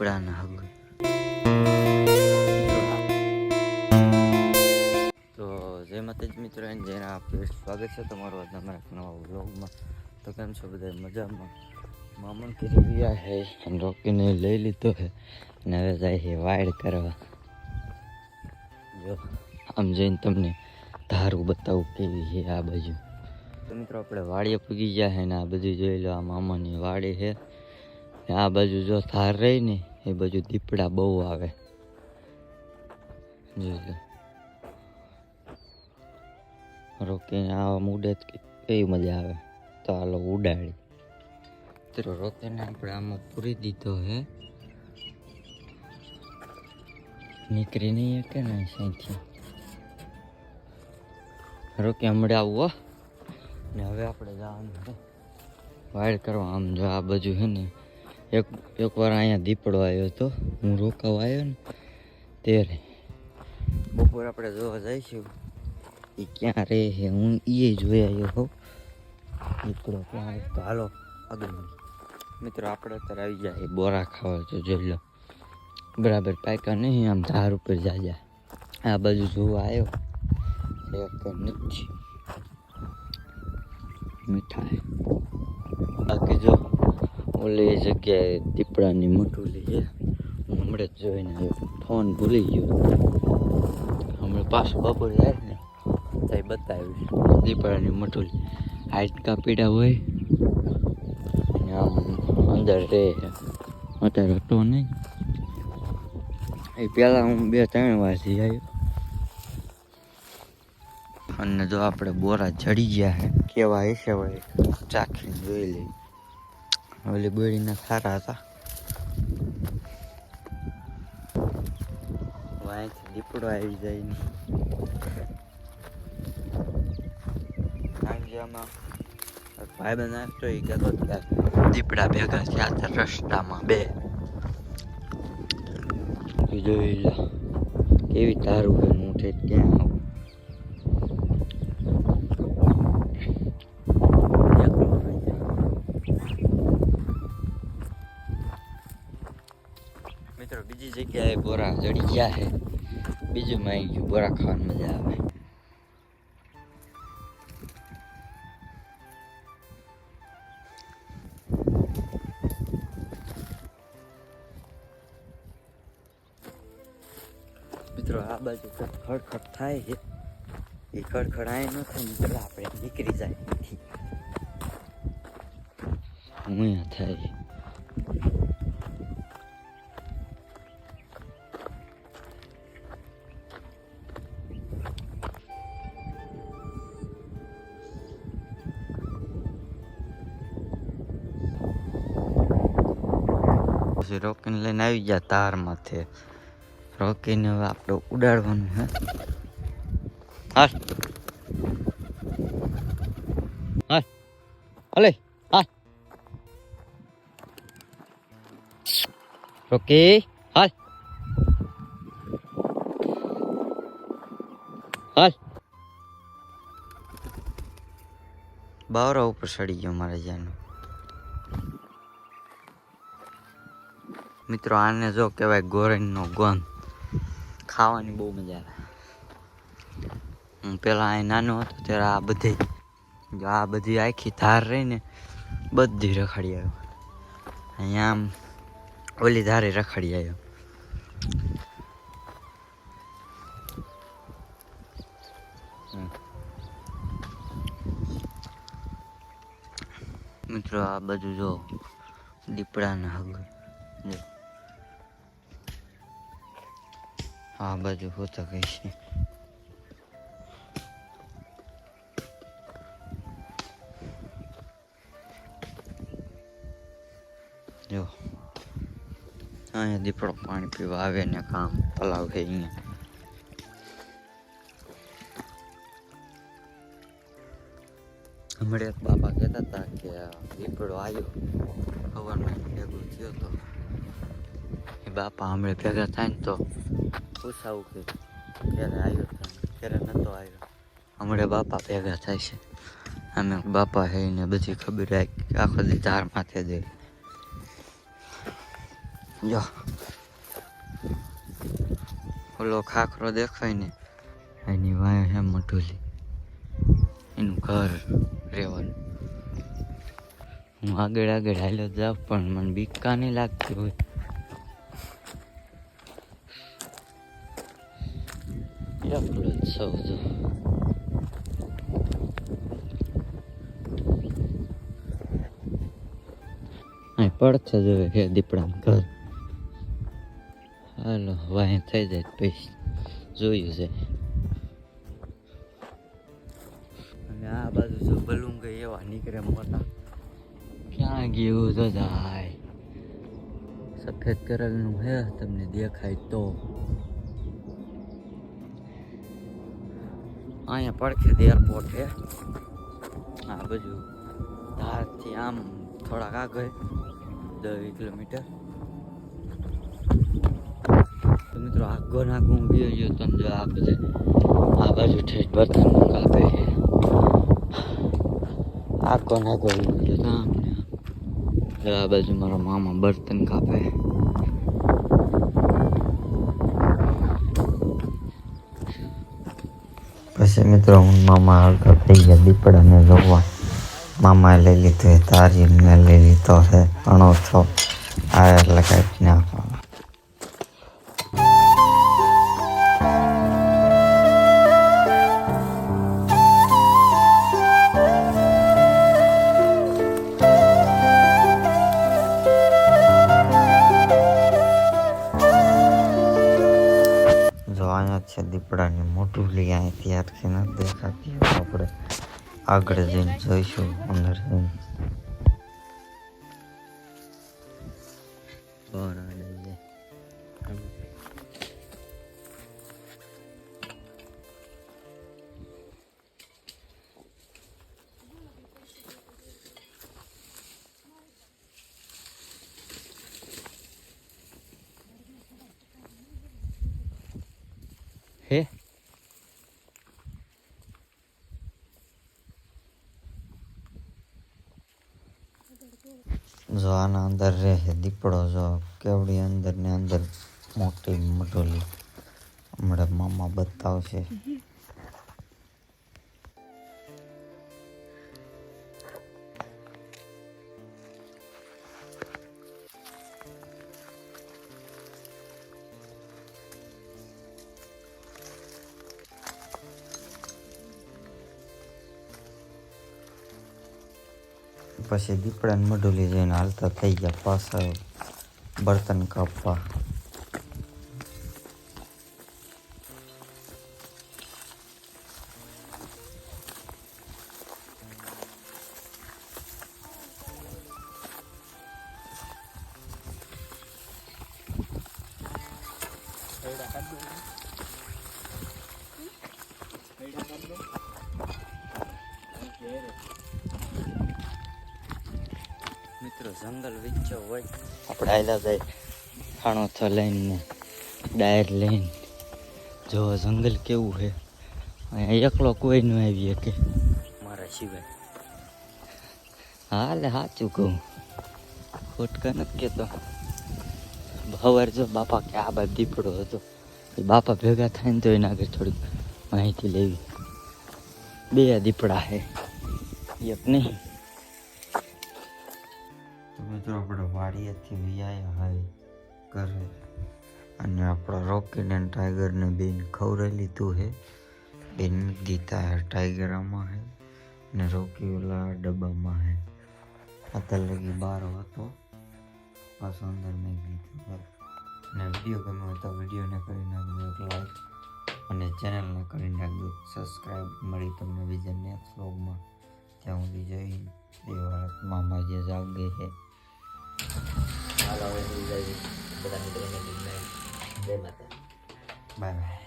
દીપડાના હગ. તો જય માતાજી મિત્રો અને જેના સ્વાગત છે તમારું આજના અમારા નવા વ્લોગમાં. તો કેમ છો બધા મજામાં? મામણ કરી ગયા હે રોકીને લઈ લીધો હે અને હવે જાય છે વાયડ કરવા. જો, આમ જઈને તમને ધારું બતાવું કેવી છે આ બાજુ. તો મિત્રો, આપણે વાડીએ પૂગી ગયા છે ને આ બધું જોઈ લો, આ મામાની વાડી છે આ બાજુ જો થાર રહી ને એ બાજુ દીપડા બહુ આવે. લો. રોકીને આવા મૂડે જ કેવી મજા આવે. તો હાલો ઉડાડી. તો રોકીને આપણે આમાં પૂરી દીધો હે. નીકળી નહીં કે ને સાંથી રોકી હમણાં આવું, હો. ને હવે આપણે જવાનું વાયર કરવા, આમ જો આ બાજુ છે ને. એક એક વાર અહીંયા દીપડો આવ્યો હતો. હું રોકાવા આવ્યો ને ત્યારે બપોર આપણે જોવા જઈશું. એ ક્યાં રહે છે? હું એ જોઈ આવ્યો હોઉં. દીપડો ક્યાં તો હાલો, આગળ મિત્રો, આપણે અત્યારે આવી જાય બોરા ખાવા. તો જોઈ લો, બરાબર પાયકા નહીં, આમ ધાર ઉપર જાજા. આ બાજુ જોવા આવ્યો. એક નથી મીઠાઈ. બાકી જો ઓલી જગ્યાએ દીપડાની મટુલી છે. હમણાં જ જોઈને ફોન ભૂલી ગયો. હમણાં પાછું બપોરે જાય ને. ત્યાં બતાવ્યું દીપડાની મટુલી. હાડકા પીડા હોય? આમ અંદર રહે અત્યારે હતો નહીં. એ પહેલાં હું બે ત્રણ વારથી આવ્યો. અને જો આપણે બોરા ચડી ગયા હે, કેવા હશે વળી ચાખીને જોઈ લઈ ઓલી બોરીના સારા હતા વાંચી દીપડો આવી જાય ભાઈ બનાવતો એ કહેતો કે દીપડા ભેગા થયા રસ્તામાં બે જોઈ લે કેવી તારું ઉઠે હું ઠેઠ જગ્યાએ બોરા જડી ગયા છે. બીજું માં ગયું, બોરા ખાવાની મજા આવે. મિત્રો, આ બાજુ ખડખડ થાય છે. એ ખડખડાય ન થાય મિત્રો આપણે નીકળી જાય હું થાય પછી રોકીને લઈને આવી ગયા તાર માથે રોકીને હવે આપણે ઉડાડવાનું હે હાલ. રોકી. હાલ હાલ બાવરા ઉપર ચડી ગયો મારા જ્યાંનો મિત્રો, આને જો કહેવાય ગોરણનો ગોંદ ખાવાની બહુ મજા આવે. હું પહેલાં અહીં નાનો હતો, ત્યારે આ બધી, જો આ બધી આખી ધાર રહીને બધી રખડી આવ્યો. અહીંયા આમ ઓલી ધારે રખડી આવ્યો. મિત્રો, આ બધું જો દીપડાના હગ જો. આ બાજુ હોતા કઈ છે. જો, અહીંયા દીપડો પાણી પીવા આવે ને કામ પલાવ અહીંયા. હમણાં બાપા કહેતા હતા કે દીપડો આવ્યો ખબરમાં ભેગો થયો તો. એ બાપા હમણાં ભેગા થાય ને તો પૂછાવું કે ક્યારે આવ્યો ક્યારે નહોતો આવ્યો હમણાં બાપા ભેગા થાય છે. અમે બાપા હે બધી ખબર રાખી આખો દી ધાર માથે દે જો. ઓલો ખાખરો દેખાય ને, એની વાય હે મઢુલી. એનું ઘર રહેવાનું. હું આગળ આગળ હાલ્યો જાઉં પણ મને બીક નહીં લાગતી હોય. એકલો જ સૌ જો અહીં પડશે જોવે હે દીપડા ઘર હાલો વાય થઈ જાય પછી જોયું છે અને આ બાજુ જો બલૂન ગઈ એવા નીકળે મોટા ક્યાં ગયું તો જાય સફેદ કલરનું હે તમને દેખાય તો અહીંયા પડખેથી એરપોર્ટ છે. આ બાજુ ધારથી આમ થોડાક આગળ દસ કિલોમીટર. તો મિત્રો આગો નાખું હું બી ગયો તમે જો આ બધે આ બાજુ ઠેઠ બર્તન કાપે છે. આગો નાખો ગયો તો આ બાજુ મારા મામા બર્તન કાપે. પછી મિત્રો, હું મામા આગળ થઈ ગયા, દીપડાને જોવા. મામાએ લઈ લીધું એ તારીને લઈ લીધો છે અણોથો. આ એટલે કાંઈક નાખવાનો લઈ અહીંયા ત્યારથી નથી દેખાતી આપણે આગળ જઈને જોઈશું અંદર જઈને. આના અંદર રહે દીપડો જો કેવડી અંદર ને અંદર મોટી મટોલી હમણાં મામા બતાવશે. પછી દીપડાને મઢુલી જઈને હાલતા થઈ ગયા પાછા બર્તન કાપવા. મિત્રો જંગલ વિચ્ચો હોય. આપણે આયલા જાય ખાણો તો લઈને ડાયર લઈને. જો જંગલ કેવું છે. અહીંયા એકલો કોઈ ન આવી કે મારા સિવાય. હાલે સાચું કહું. ખોટકા નથી કહેતો. ખબર જો બાપા કે આ બાદ દીપડો હતો. એ બાપા ભેગા થાય ને તો એના આગળ થોડીક માહિતી લેવી. બે દીપડા છે. એક નહીં. મિત્રો, આપણે વાડીએથી વિયાયા હોય કરે અને આપણા રોકીને ટાઈગરને બેન ખવડાવી લીધું છે બેન ગીતા હે ટાઈગર આમાં હે ને રોકી ઓલા ડબ્બામાં હે. અત્યારે લગી બાર હતો. પાછો અંદર મેં દીધું ને વીડિયો ગમ્યો તો વિડીયોને કરી નાખજો, એક લાઈક અને ચેનલને કરી નાખજો. સબસ્ક્રાઈબ મળી તમને બીજા નેક્સ્ટ વ્લોગમાં ત્યાં સુધી જઈ દેવાળા મામા જે જાગે છે હાલો હવે બધા મિત્રોને ગુડ નાઇટ જય માતા બાય બાય